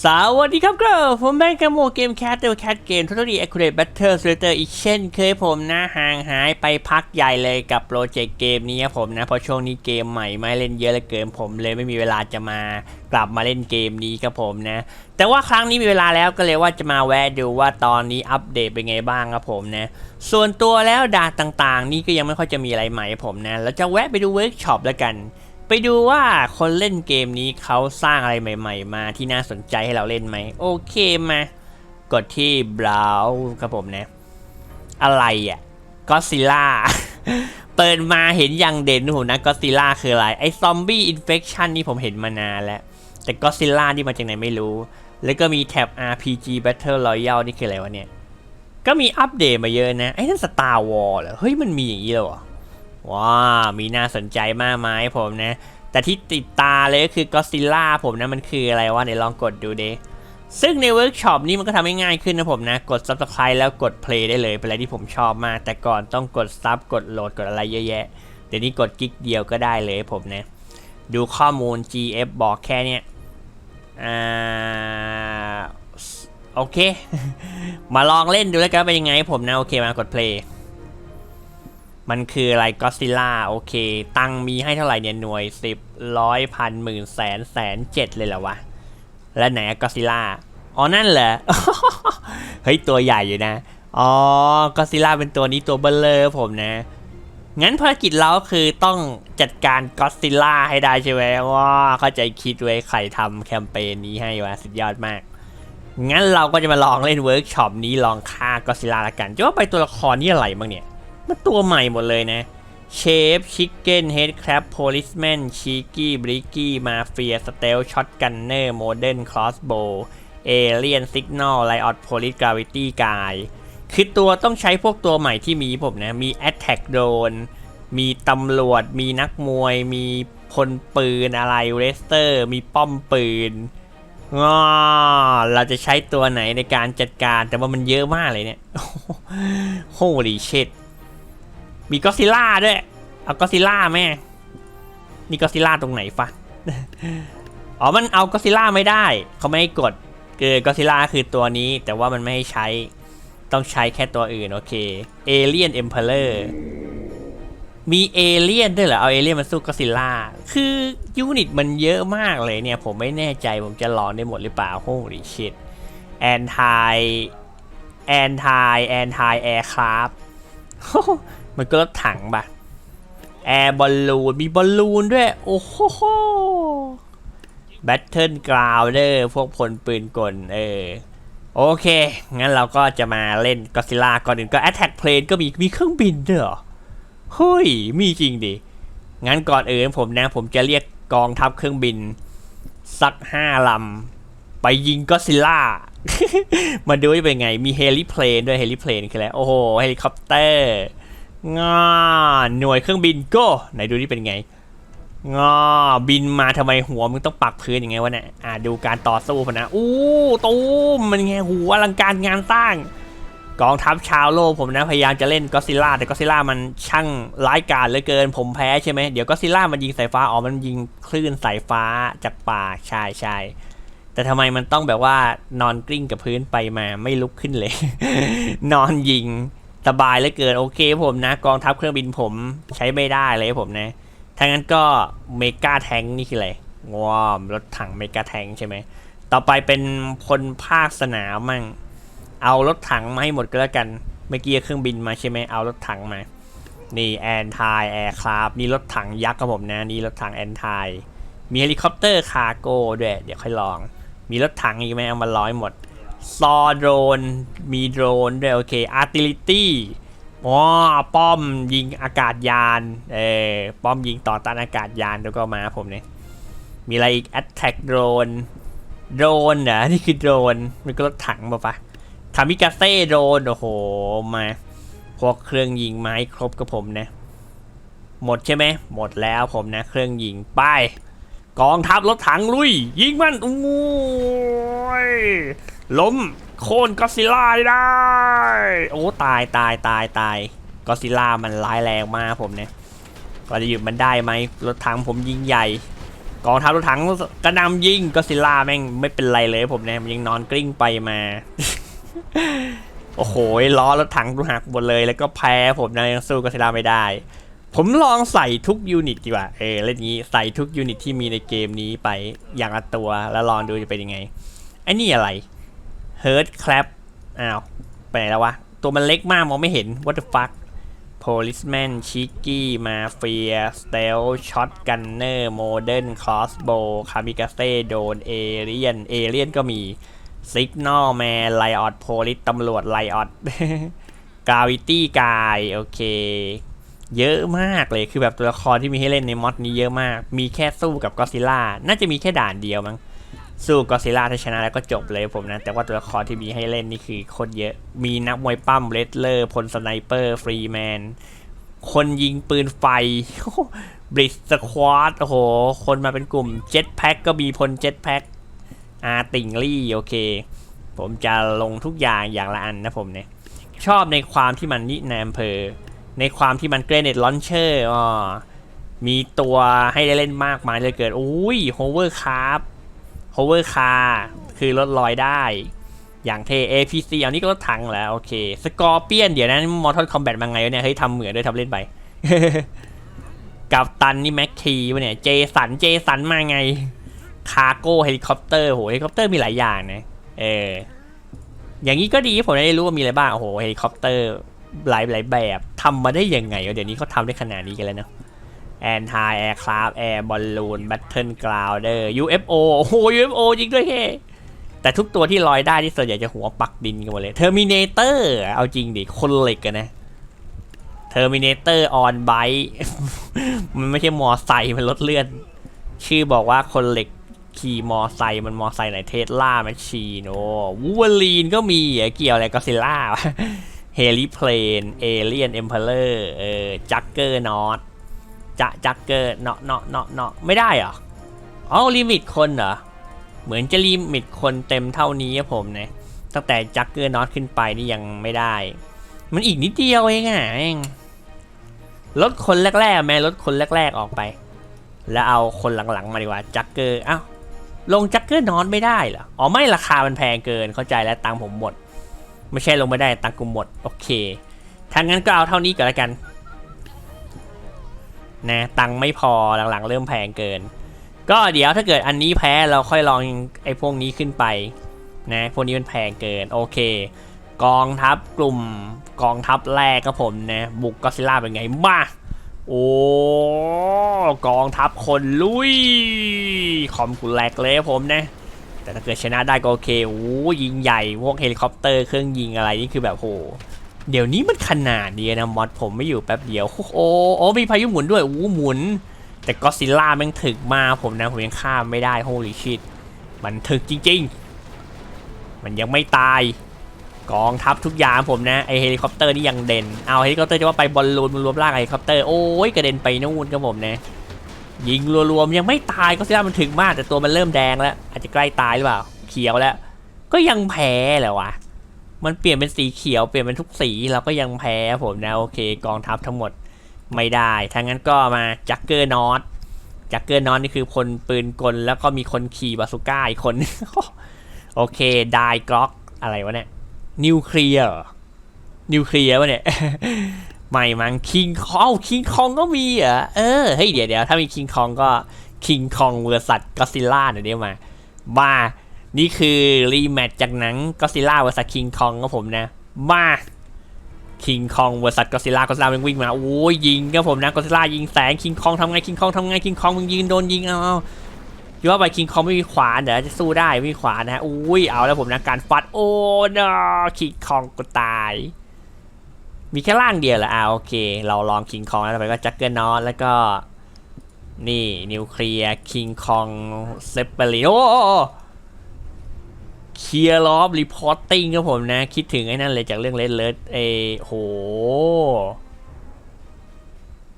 สวัสดีครับก็ผมแบงค์กาโมเกมแคทเตอร์แคทเกมท o ต a l ี Accurate Battle Simulator อีกเช่นเคยผมนะห่างหายไปพักใหญ่เลยกับโปรเจกต์เกมนี้ครับผมนะ เพราะช่วงนี้เกมใหม่ไม่เล่นเยอะเหลือเกินผมเลยไม่มีเวลาจะมากลับมาเล่นเกมนี้ครับผมนะ แต่ว่าครั้งนี้มีเวลาแล้วก็เลยว่าจะมาแวะดูว่าตอนนี้อัปเดตเป็นไงบ้างครับผมนะ ส่วนตัวแล้วด่านต่างๆ นี่ก็ยังไม่ค่อยจะมีอะไรใหม่ผมนะ แล้วจะแวะไปดูเวิร์กช็อปแล้วกัน ไปดูว่าคนเล่นเกมนี้เขาสร้างอะไรใหม่ ๆ มาที่น่าสนใจให้เราเล่นไหม โอเคมากดที่ browse ครับผมนะ อะไรอะก็ซิล่าเปิดมาเห็นอย่างเด่นหูนะก็ซิล่าคืออะไร ไอ้ซอมบี้อินเฟคชันนี่ผมเห็นมานานแล้ว แต่ก็ซิล่านี่มาจากไหนไม่รู้ แล้วก็มีแท็บ RPG Battle Royale นี่คืออะไรวะเนี่ย ก็มีอัปเดตมาเยอะนะ ไอ้นั่น Star Wars เหรอ เฮ้ยมันมีอย่างนี้เลยเหรอ ว้ามีน่าสนใจมากไหมผมนะ แต่ที่ติดตาเลยก็คือก็ซิลล่าผมนะ มันคืออะไรวะเดี๋ยวลองกดดูเดซึ่งในเวิร์กช็อปนี้มันก็ทำให้ง่ายขึ้นนะผมนะ กด Subscribe แล้วกด Play ได้เลย เป็นอะไรที่ผมชอบมาก แต่ก่อนต้องกด Sub กดโหลดกดอะไรเยอะแยะ เดี๋ยวนี้กดกิ๊กเดียวก็ได้เลยผมนะ ดูข้อมูล GF บอกแค่เนี้ยอ่าโอเค มาลองเล่นดูแล้วกันเป็นยังไงผมนะ โอเคมากด Play มันคืออะไรก็ซิล่าโอเค ตังมีให้เท่าไหร่เนี่ยหน่วยสิบร้อยพันหมื่นแสนแสนเจ็ดเลยเหรอวะ แล้วไหนก็ซิล่าอ๋อนั่นเหรอ เฮ้ย ตัวใหญ่อยู่นะ อ๋อก็ซิล่าเป็นตัวนี้ตัวเบลเลอร์ผมนะ งั้นภารกิจเราก็คือต้องจัดการก็ซิล่าให้ได้ใช่ไหมว้าเข้าใจคิดไว้ใครทำแคมเปญนี้ให้วะสุดยอดมากงั้นเราก็จะมาลองเล่นเวิร์กช็อปนี้ลองฆ่าก็ซิล่าละกันจะว่าไปตัวละครนี่อะไรบ้างเนี่ย มันตัวใหม่หมดเลยนะเชฟชิคเก้นเฮดครับโพลิสแมนชีกี้บริกกี้มาเฟียสเตลช็อตกันเนอร์โมเดิร์นคลอสโบเอเลียนซิกนอลไลออดโพลิสกราวิตี้กายคือตัวต้องใช้พวกตัวใหม่ที่มีผมนะ มี a t t a c k Drone มีตำรวจ มีนักมวย มีพลปืนอะไรเรสเตอร์ มีป้อมปืนงอเราจะใช้ตัวไหนในการจัดการแต่ว่ามันเยอะมากเลยเนี่ยโ o ลีเช t มีก็ซิล่าด้วย เอาก็ซิล่าแม่นี่ก็ซิล่าตรงไหนฟะอ๋อมันเอาก็ซิล่าไม่ได้ เขาไม่ให้กดคือก็ซิล่าคือตัวนี้ แต่ว่ามันไม่ให้ใช้ต้องใช้แค่ตัวอื่น โอเคเอเลียนเอ็มเพลเลอร์มีเอเลียนด้วยเหรอ เอาเอเลียนมาสู้ก็ซิล่า คือยูนิตมันเยอะมากเลยเนี่ย ผมไม่แน่ใจผมจะลองได้หมดหรือเปล่าโ o ลีชิตแอนทายแอนทายแอนทายแอร์คราฟ มันก็รถถังปะแอร์บอลลูน มีบอลลูนด้วย โอ้โหแบทเทิลกราวเดอร์พวกพลปืนกล เออ โอเค งั้นเราก็จะมาเล่นก็ซิล่าก่อนอื่นก็ Attack Plane ก็มีมีเครื่องบินด้วยเหรอ เฮ้ย มีจริงดิ งั้นก่อนอื่นผมนะผมจะเรียกกองทัพเครื่องบิน สักห้าลำ ไปยิงก็ซิล่ามาดูว่าเป็นไง มีเฮลิเพลนด้วยเฮลิเพลนคืออะไร โอ้โห เฮลิคอปเตอร์ งาหน่วยเครื่องบินก็ไหนดูนี่เป็นไงงาบินมาทำไมหัวมึงต้องปักพื้นอย่างไงวะเนี่ยอ่าดูการต่อสู้พนะอู้ตูมมันไงหัวอลังการงานสร้าง กองทัพชาวโลกผมนะพยายามจะเล่นก็ซิล่าแต่ก็ซิล่ามันช่างร้ายกาจเหลือเกิน ผมแพ้ใช่ไหมเดี๋ยวก็ซิล่ามันยิงสายฟ้าอ๋อมันยิงคลื่นสายฟ้าจากป่าช่ใช่แต่ทำไมมันต้องแบบว่านอนกลิ้งกับพื้นไปมาไม่ลุกขึ้นเลย นอนยิง สบายเหลือเกินโอเคผมนะ กองทัพเครื่องบินผมใช้ไม่ได้เลยผมนะถ้างั้นก็เมกาแทงนี่คืออะไรว้าวรถถังเมกาแทงใช่ไหมต่อไปเป็นพลภาคสนามมั่งเอารถถังมาให้หมดก็แล้วกันเมื่อกี้เครื่องบินมาใช่ไหมเอารถถังมา นี่แอนทายแอร์คราฟนี่รถถังยักษ์ครับผมนะนี่รถถังแอนทายมีเฮลิคอปเตอร์คาร์โก้ด้วยเดี๋ยวค่อยลอง มีรถถังอีกไหมเอามาร้อยหมด ซอโดรน มีโดรนด้วยโอเคอาร์ติลิตี้อ๋อป้อมยิงอากาศยาน เออป้อมยิงต่อต้านอากาศยานแล้วก็มาผมเนี่ย มีอะไรอีก Attack Drone โดรนเหรอนี่คือโดรนมันก็รถถังป่ะปะทามิกาเซ่โดรนโอ้โห มาพวกเครื่องยิงไม้ครบกับผมนะ หมดใช่ไหมหมดแล้วผมนะ เครื่องยิงไป กองทัพรถถังลุย ยิงมันโอ้ยล้มโค่นก็ซิล่าได้ โอ้ตายตายตายตายก็ซิล่ามันร้ายแรงมากผมเนี่ยก็จะหยุดมันได้ไหมรถถังผมยิงใหญ่ กองทัพรถถังกระหนำยิงก็ซิล่าแม่งไม่เป็นไรเลยผมเนี่ยมันยังนอนกลิ้งไปมาโอ้โหล้อรถถังดูหักหมดเลย แล้วก็แพ้ผมนะยังสู้ก็ซิล่าไม่ได้ ผมลองใส่ทุกยูนิตดีกว่า เออเล่นงี้ใส่ทุกยูนิตที่มีในเกมนี้ไปอย่างละตัวแล้วลองดูจะเป็นยังไงไอ้นี่อะไร Hurt Clap อ้าวไปไหนแล้ววะ ตัวมันเล็กมากมองไม่เห็น What the fuck Policeman Cheeky Mafia Stealth Shotgunner Modern Crossbow Kamikaze Drone Alien Alien ก็มี Signal Man Riot Police ตำรวจ Riot Gravity Guy โอเค เยอะมากเลยคือแบบตัวละครที่มีให้เล่นในมอดนี้เยอะมาก มีแค่สู้กับก็ซิล่าน่าจะมีแค่ด่านเดียวมั้งสู้ก็ซิล่าถ้าชนะแล้วก็จบเลยผมนะ แต่ว่าตัวละครที่มีให้เล่นนี่คือโคตรเยอะ มีนักมวยปั้มเรสเลอร์พลสไนเปอร์ฟรีแมนคนยิงปืนไฟบริสสควอตโอ้โห คนมาเป็นกลุ่มเจ็ตแพ็กก็มีพลเจ็ตแพ็กอาติงลี่โอเค ผมจะลงทุกอย่างอย่างละอันนะผมเนี่ยชอบในความที่มันนิแนมเพอ ในความที่มันเกรเนตลอนเชอร์อ๋อมีตัวให้ได้เล่นมากมายเลยเกิดอุ้ยโฮเวอร์คาร์โฮเวอร์คาร์คือรถลอยได้ อย่างเท APC เอานี่ก็รถถังแล้ว โอเคสกอร์เปียนเดี๋ยวนั้นมอร์ทัลคอมแบทมาไงวะเนี่ย เฮ้ยทำเหมือนด้วยทำเล่นไป กับตันนี่แม็กคีวะเนี่ย เจสัน เจสันมาไง คาโก้เฮลิคอปเตอร์โหเฮลิคอปเตอร์มีหลายอย่างนะเอออย่างนี้ก็ดีผมได้รู้ว่ามีอะไรบ้างโอ้โหเฮลิคอปเตอร์ หลายหลายแบบทำมาได้ยังไงวะเดี๋ยวนี้เขาทำได้ขนาดนี้กันแล้วเนาะแอนทายแอร์คราฟแอร์บอลลูนแบทเทิลกราวเดอร์ UFO โอ้โห UFO จริงด้วยเฮ้แต่ทุกตัวที่ลอยได้ที่ส่วนใหญ่จะหัวปักดินกันหมดเลยเทอร์มินเตอร์เอาจริงดิ คนเหล็กกันนะเทอร์มินเตอร์ออนไบมันไม่ใช่มอไซค์มันรถเลื่อน ชื่อบอกว่าคนเหล็กขี่มอไซค์มันมอไซค์ไหนเทสลาแมชชีนโอวูเวลีนก็มีเกี่ยวอะไรก็ซิล่า เฮลิเพลนเอเลียนเอ็มเพลเลอร์เออจักเกอร์นอตจะจักเกอร์เนาะเนาะเนาะเนาะไม่ได้เหรออ๋อลิมิตคนเหรอ เหมือนจะลิมิตคนเต็มเท่านี้อะผมนะตั้งแต่จักเกอร์นอตขึ้นไปนี่ยังไม่ได้ มันอีกนิดเดียวเองอะเองลดคนแรกๆแม่ลดคนแรกๆออกไป แล้วเอาคนหลังๆมาดีกว่าจักเกอร์อ้าวลงจักเกอร์นอตไม่ได้เหรอ อ๋อไม่ราคามันแพงเกินเข้าใจแล้วตังค์ผมหมด ไม่ใช่ลงไม่ได้ตังค์กูหมด โอเคถ้างั้นก็เอาเท่านี้ก่อนละกัน นะ ตังไม่พอหลังๆ เริ่มแพงเกิน ก็เดี๋ยวถ้าเกิดอันนี้แพ้เราค่อยลองไอ้พวกนี้ขึ้นไป นะ พวกนี้มันแพงเกิน โอเค กองทัพกลุ่มกองทัพแรกก็ผมนะ บุกก็ซิล่าเป็นไงมาโอ้กองทัพคนลุยคอมกูแหลกเลยผมนะ แต่ถ้าเกิดชนะได้ก็โอเคโอ้ยิงใหญ่ พวกเฮลิคอปเตอร์เครื่องยิงอะไรนี่คือแบบโหเดี๋ยวนี้มันขนาดนี้นะมอดผมไม่อยู่แป๊บเดียว โอ้โหโอ้มีพายุหมุนด้วยอู้หมุน แต่ก็ซิลล่าแม่งถึกมาผมนะผมยังข้ามไม่ได้โฮลิชิตมันถึกจริง ๆ มันยังไม่ตาย กองทัพทุกอย่างผมนะไอเฮลิคอปเตอร์นี่ยังเด่นเอาเฮลิคอปเตอร์จะว่าไปบอลลูนมันรวมร่างไอเฮลิคอปเตอร์โอ้ยกระเด็นไปนู่นครับผมนะ ยิงรวมๆยังไม่ตายก็ซิลล่ามันถึกมาก แต่ตัวมันเริ่มแดงแล้ว อาจจะใกล้ตายหรือเปล่า เขียวแล้ว ก็ยังแพ้แหละวะมันเปลี่ยนเป็นสีเขียวเปลี่ยนเป็นทุกสีเราก็ยังแพ้ผมนะโอเค กองทัพทั้งหมดไม่ได้ถ้างั้นก็มาจักเกอร์นอตจักเกอร์นอตนี่คือคนปืนกล แล้วก็มีคนขี่บาซูก้าอีกคน โอเคไดกล็อกอะไรวะเนี่ยนิวเคลียร์นิวเคลียร์วะเนี่ย ไม่มั้งคิงคองคิงคองก็มีเหรอเออเฮ้ยเดี๋ยวเดี๋ยวถ้ามีคิงคองก็คิงคองเวอร์สัตก็ซิล่าเดี๋ยวเดี๋ยวมาบ้านี่คือรีแมตช์จากหนังก็ซิล่า vs คิงคองก็ผมนะมาคิงคอง vs ก็ซิล่าก็ซิล่ามันวิ่งมาโอ้ยยิงก็ผมนะก็ซิล่ายิงแสงคิงคองทำไงคิงคองทำไงคิงคองมึงยิงโดนยิงเอาเอาคิดว่าไปคิงคองไม่มีขวานเดี๋ยวจะสู้ได้ไม่มีขวานนะอุ้ยเอาแล้วผมนะการฟัดโอ้นอคิงคองก็ตาย มีแค่ร่างเดียวแหละอ่าโอเค เราลองคิงคองแล้วไปก็จักเกอร์นอตแล้วก็ นี่นิวเคลียร์คิงคองเซปเปอริโอเคลียร์ลอฟรีพอร์ติ้งครับผมนะ คิดถึงไอ้นั่นเลยจากเรื่องเลดเลิศเอโห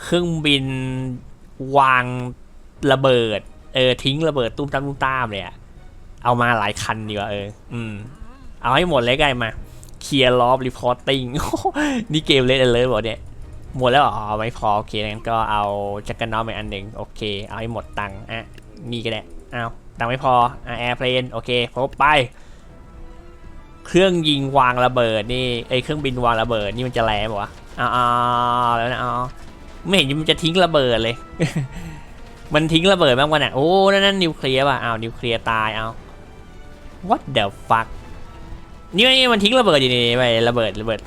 เครื่องบินวางระเบิด เออ ทิ้งระเบิดตุ้มตามตุ้มตามเลยอะเอามาหลายคันดีกว่าเออ อืม เอาให้หมดเลยไงมา เคลียร์ลอฟรีพอร์ติ้งนี่เกมเลดเลิศบอกเนี่ยหมดแล้วอ๋อไม่พอโอเคงั้นก็เอาจักรนอไปอันหนึ่งโอเค เอาให้หมดตังค์อะนี่ก็ได้เอาวดังค์ไม่พออ่าแอร์เพลนโอเคพบไป เครื่องยิงวางระเบิดนี่ไอเครื่องบินวางระเบิดนี่มันจะแรงวะอ้าวแล้วนะอ้าวไม่เห็นมันจะทิ้งระเบิดเลย มันทิ้งระเบิดบ้างวะเนี่ยโอ้นั่นนั่นนิวเคลียร์ป่ะอ้าวนิวเคลียร์ตายเอา what the fuck นี่นี่มันทิ้งระเบิดอยู่นี่ไประเบิดระเบิด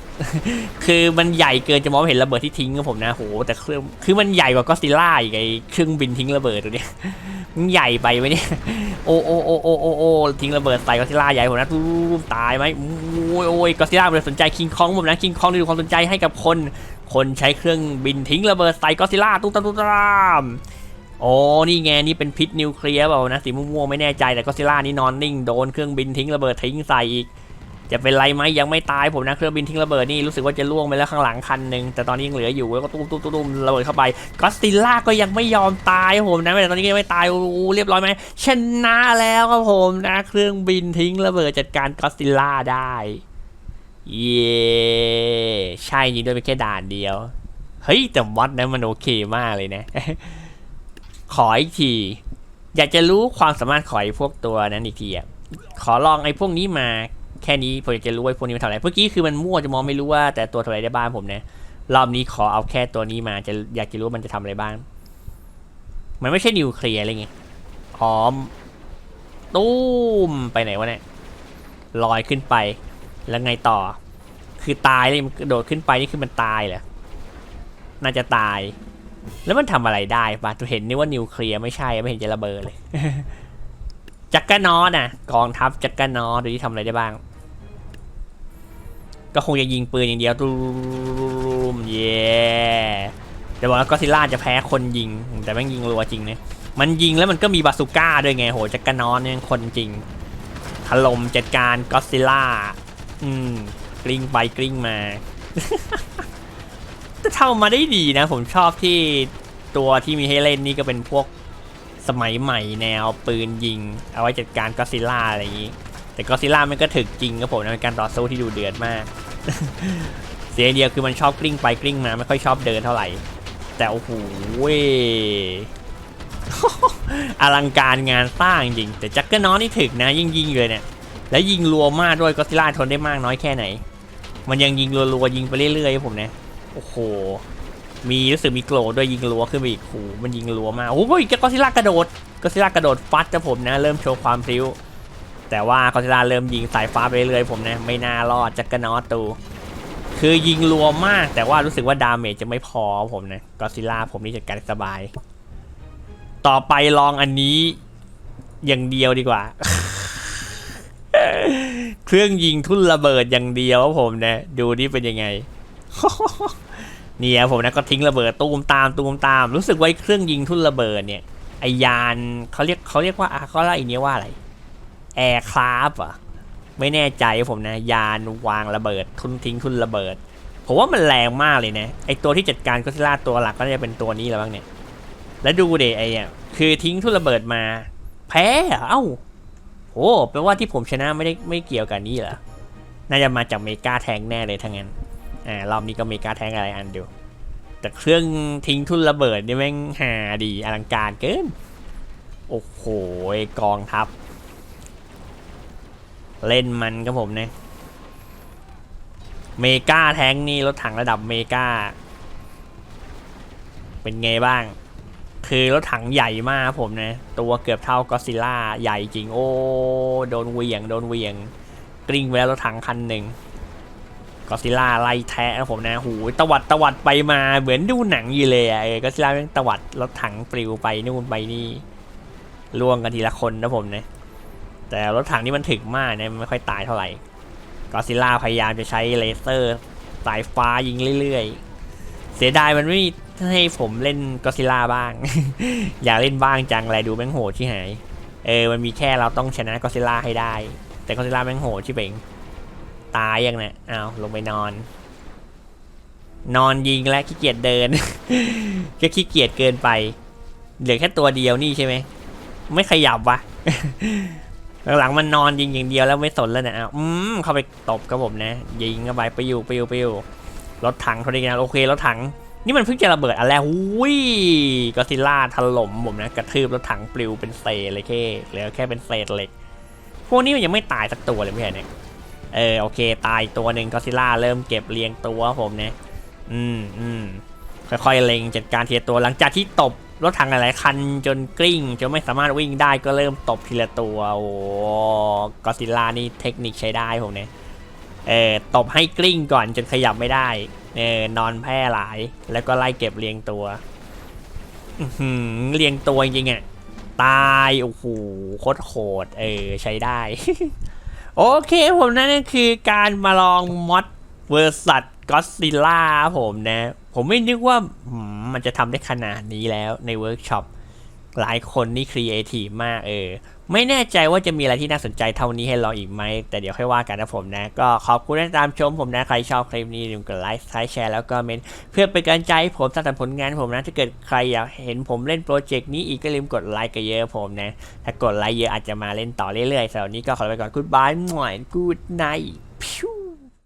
คือมันใหญ่เกินจะมองเห็นระเบิดที่ทิ้งกับผมนะโหแต่เครื่องคือมันใหญ่กว่าก็ซิล่าอีกไอเครื่องบินทิ้งระเบิดตัวเนี้ยมันใหญ่ไปไหมเนี่ยโอ้โอ้โอ้โอ้โอ้โอ้ทิ้งระเบิดใส่ก็ซิล่าใหญ่ผมนะตูมตายไหมโอ้ยโอ้ยก็ซิล่าไม่ได้สนใจคิงคองผมนะคิงคองได้ดูความสนใจให้กับคน คนใช้เครื่องบินทิ้งระเบิดใส่ก็ซิล่าตุ้มตามตุ้มตามโอ้นี่ไงนี่เป็นพิษนิวเคลียร์เปล่านะสีม่วงๆไม่แน่ใจแต่ก็ซิล่านี่นอนนิ่งโดนเครื่องบินทิ้งระเบิดทิ้งใส่อีก จะเป็นไรไหมยังไม่ตายผมนะเครื่องบินทิ้งระเบิดนี่รู้สึกว่าจะล่วงไปแล้วข้างหลังคันหนึ่งแต่ตอนนี้ยังเหลืออยู่แล้วก็ตุ้มตุ้มตุ้มระเบิดเข้าไปก็สติล่าก็ยังไม่ยอมตายผมนะแต่ตอนนี้ยังไม่ตายเรียบร้อยไหมชนะแล้วครับผมนะ เครื่องบินทิ้งระเบิดจัดการก็สติล่าได้เย้ใช่จริงด้วยเป็นแค่ด่านเดียวเฮ้ยแต่มอดนั้นมันโอเคมากเลยนะ ขออีกที อยากจะรู้ความสามารถของไอ้พวกตัวนั้นอีกทีอะขอลองไอ้พวกนี้มา แค่นี้ผมอยากจะรู้ว่าพวกนี้มันทำอะไรเมื่อกี้คือมันมั่วจะมองไม่รู้ว่าแต่ตัวทำอะไรได้บ้างผมเนะรอบนี้ขอเอาแค่ตัวนี้มาจะอยากจะรู้ว่ามันจะทำอะไรบ้าง มันไม่ใช่นิวเคลียร์อะไรเงี้ยพร้อมตู้มไปไหนวะเนี่ยลอยขึ้นไป แล้วไงต่อ คือตายเลยมันโดดขึ้นไปนี่คือมันตายเหรอน่าจะตาย แล้วมันทำอะไรได้ปะตัวเห็นนี่ว่านิวเคลียร์ไม่ใช่ไม่เห็นจะระเบิดเลยจักรนอน่ะ กองทัพจักรนอดูที่ทำอะไรได้บ้าง ก็คงจะยิงปืนอย่างเดียวตูมเย่แต่บอกว่าก็ซิล่าจะแพ้คนยิง แต่แม่งยิงรัวจริงเนี่ยมันยิงแล้วมันก็มีบาซูก้าด้วยไงโหจักรนอนเนี่ยคนจริงถล่มจัดการก็ซิล่าอืมกลิ้งไปกลิ้งมาแต่ทำมาได้ดีนะ ผมชอบที่ตัวที่มีให้เล่นนี่ก็เป็นพวกสมัยใหม่แนวปืนยิง เอาไว้จัดการก็ซิล่าอะไรอย่างนี้ แต่ก็ซิล่ามันก็ถึกจริงครับผมนะเป็นการต่อสู้ที่ดูเดือดมาก เสียเดียวคือมันชอบกลิ้งไปกลิ้งมาไม่ค่อยชอบเดินเท่าไหร่ แต่โอ้โหอลังการงานสร้างจริง แต่จักเกอร์น้อยนี่ถึกนะยิงยิงเลยเนี่ย แล้วยิงรัวมากด้วยก็ซิล่าทนได้มากน้อยแค่ไหน มันยังยิงรัวๆยิงไปเรื่อยๆผมนะโอ้โหมีรู้สึกมีโกรธด้วยยิงรัวขึ้นไปอีกโอ้โหมันยิงรัวมากโอ้ยก็ซิล่ากระโดดก็ซิล่ากระโดดฟัดกับผมนะ เริ่มโชว์ความพริ้ว แต่ว่าก็ซิล่าเริ่มยิงสายฟ้าไปเรื่อยผมนะไม่น่ารอดจักรนอตตู คือยิงรัวมากแต่ว่ารู้สึกว่าดาเมจจะไม่พอผมนะก็ซิล่าผมนี่จัดการสบาย ต่อไปลองอันนี้อย่างเดียวดีกว่า เครื่องยิงทุ่นระเบิดอย่างเดียวผมนะ ดูนี่เป็นยังไงเนี่ยผมนะก็ทิ้งระเบิดตูมตามตูมตาม รู้สึกว่าเครื่องยิงทุ่นระเบิดเนี่ยไอยานเขาเรียกเขาเรียกว่าเขาเรียกอเนี้ว่าอะไร แอร์คราฟอะไม่แน่ใจผมนะ ยานวางระเบิด ทุนทิ้งทุนระเบิด ผมว่ามันแรงมากเลยนะ ไอตัวที่จัดการก็ซิล่าตัวหลักก็จะเป็นตัวนี้แล้วบ้างเนี่ย แล้วดูเดไออะคือทิ้งทุนระเบิดมา แพ้เอเอ้าโอ้แปลว่าที่ผมชนะไม่ได้ไม่เกี่ยวกับนี่เหรอ น่าจะมาจากเมกาแทงแน่เลยทั้งนั้น อ่ารอบนี้ก็เมกาแทงอะไรอันเดียวแต่เครื่องทิ้งทุนระเบิดนี่แม่งหาดีอลังการเกิน โอ้โหกองทัพ เล่นมันครับผมเนี่ยเมกาแทงนี่รถถังระดับเมกาเป็นไงบ้าง คือรถถังใหญ่มากครับผมนะ ตัวเกือบเท่าก็ซิล่าใหญ่จริง โอ้ โดนเวียง โดนเวียง กลิ้งไปแล้วรถถังคันหนึ่งก็ซิล่าไล่แทะครับผมนะหูตวัดตวัดไปมาเหมือนดูหนังอยู่เลยอะเออก็ซิล่าแม่งตวัดรถถังปลิวไปนู่นไปนี่ล่วงกันทีละคนนะผมนะ แต่รถถังนี่มันถึกมากนะมันไม่ค่อยตายเท่าไหร่ก็ซิล่าพยายามจะใช้เลเซอร์สายฟ้ายิงเรื่อยๆ เสียดายมันไม่มีให้ผมเล่นก็ซิล่าบ้าง อยากเล่นบ้างจังแลดูแม่งโหดที่หาย เออ มันมีแค่เราต้องชนะก็ซิล่าให้ได้ แต่ก็ซิล่าแม่งโหดที่เป่งตายยังเนี่ยอ้าวลงไปนอน นอนยิงและขี้เกียจเดิน ก็ขี้เกียจเกินไป เหลือแค่ตัวเดียวนี่ใช่ไหม ไม่ขยับวะ หลังมันนอนยิงอย่างเดียวแล้วไม่สนแล้วเนี่ยอืมเข้าไปตบกับผมนะ ยิงเข้าไปไปอยู่ไปอยู่ไปอยู่รถถังเขาดีนะโอเครถถัง นี่มันเพิ่งจะระเบิดอันแรกอุ้ยก็ซิล่าถล่มผมนะกระทืบรถถังปลิวเป็นเศษเลยแค่เหลือแค่เป็นเศษเหล็ก พวกนี้มันยังไม่ตายสักตัวเลยไม่ใช่เนี่ยเออโอเค ตายตัวหนึ่งก็ซิล่าเริ่มเก็บเรียงตัวผมนะ อืมอืมค่อยๆเล็งจัดการเทีละตัวหลังจากที่ตบ รถถังหลายคันจนกลิ้งจนไม่สามารถวิ่งได้ก็เริ่มตบทีละตัวโอ้ก็ซิลานี่เทคนิคใช้ได้ผมเนี่ยเออตบให้กลิ้งก่อนจนขยับไม่ได้เออนอนแพร่หลายแล้วก็ไล่เก็บเรียงตัวอื้อหือเรียงตัวจริงๆอะตายโอ้โหโคตรโหดเออใช้ได้ โอเคผมนั่นก็คือการมาลองมอดเวอร์สัตก็ซิล่าผมนะ ผมไม่นึกว่ามันจะทำได้ขนาดนี้แล้วในเวิร์กช็อปหลายคนนี่ครีเอทีฟมากเออ ไม่แน่ใจว่าจะมีอะไรที่น่าสนใจเท่านี้ให้เราอีกไหม แต่เดี๋ยวค่อยว่ากันนะผมนะ ก็ขอบคุณที่ตามชมผมนะ ใครชอบคลิปนี้อย่าลืมกดไลค์แชร์แล้วก็เมนเพื่อเป็นกำลังใจให้ผมสร้างสรรผลงานผมนะ ถ้าเกิดใครอยากเห็นผมเล่นโปรเจกต์นี้อีกก็ลืมกดไลค์กันเยอะผมนะ ถ้ากดไลค์เยอะอาจจะมาเล่นต่อเรื่อยๆสำหรับวันนี้ก็ขอลาไปก่อน goodbye หน่อย good night